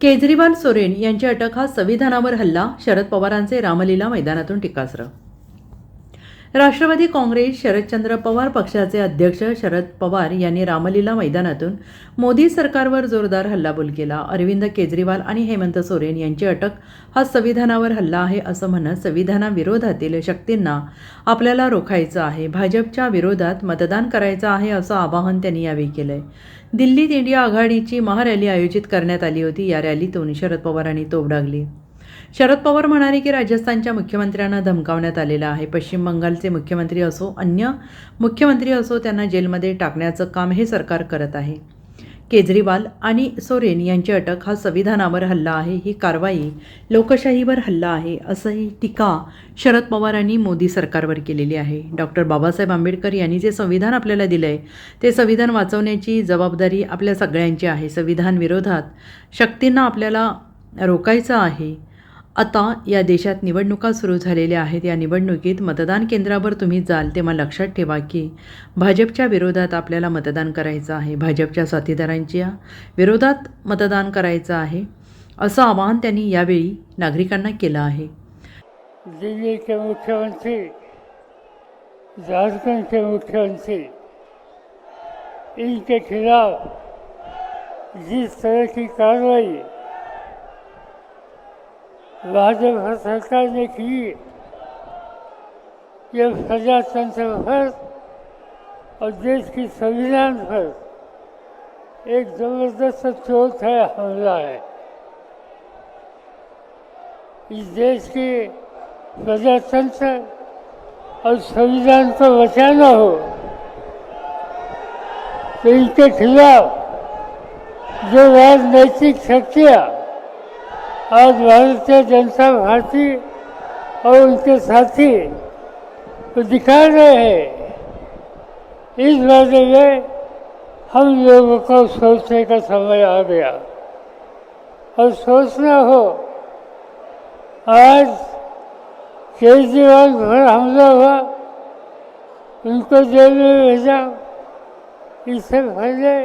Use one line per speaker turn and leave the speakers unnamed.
केजरीवाल सोरेन यांची अटक हा संविधानावर हल्ला शरद पवारांचे रामलीला मैदानातून टीकास्त्र राष्ट्रवादी काँग्रेस शरदचंद्र पवार पक्षाचे अध्यक्ष शरद पवार यांनी रामलीला मैदानातून मोदी सरकारवर जोरदार हल्लाबोल केला अरविंद केजरीवाल आणि हेमंत सोरेन यांची अटक हा संविधानावर हल्ला आहे असं म्हणत संविधानाविरोधातील शक्तींना आपल्याला रोखायचं आहे भाजपच्या विरोधात मतदान करायचं आहे असं आवाहन त्यांनी यावेळी केलंय. दिल्लीत इंडिया आघाडीची महारॅली आयोजित करण्यात आली होती. या रॅलीतून शरद पवारांनी तोफ डागली. शरद पवार म्हणाले की राजस्थानच्या मुख्यमंत्र्यांना धमकावण्यात आलेलं आहे. पश्चिम बंगालचे मुख्यमंत्री असो अन्य मुख्यमंत्री असो त्यांना जेलमध्ये टाकण्याचं काम हे सरकार करत आहे. केजरीवाल आणि सोरेन यांची अटक हा संविधानावर हल्ला आहे. ही कारवाई लोकशाहीवर हल्ला आहे असंही टीका शरद पवारांनी मोदी सरकारवर केलेली आहे. डॉक्टर बाबासाहेब आंबेडकर यांनी जे संविधान आपल्याला दिलं आहे ते संविधान वाचवण्याची जबाबदारी आपल्या सगळ्यांची आहे. संविधान विरोधात शक्तींना आपल्याला रोकायचं आहे. आता या देशात निवडणुका सुरू झालेल्या आहेत. या निवडणुकीत मतदान केंद्रावर तुम्ही जाल तेव्हा लक्षात ठेवा की भाजपच्या विरोधात आपल्याला मतदान करायचं आहे. भाजपच्या साथीदारांच्या विरोधात मतदान करायचं आहे असं आवाहन त्यांनी यावेळी नागरिकांना केलं आहे.
दिल्लीचे मुख्यमंत्री झारखंडचे मुख्यमंत्री इनके खिलाफ जिस तरह की कार्रवाई भाजपा सरकार ने की ये प्रजातंत्र पर और देश की संविधान पर एक ज़बरदस्त चोट है हमला है। इस देश के प्रजातंत्र और संविधान को बचाना हो तो इनके खिलाफ जो राजनैतिक शक्तियाँ आज भारतीय जनता पार्टी और उनके साथी तो दिखा रहे हैं। इस बारे में हम लोगों को सोचने का समय आ गया। और सोचना हो, आज केजरीवाल पर हमला हुआ, उनको जेल में भेजा, इससे पहले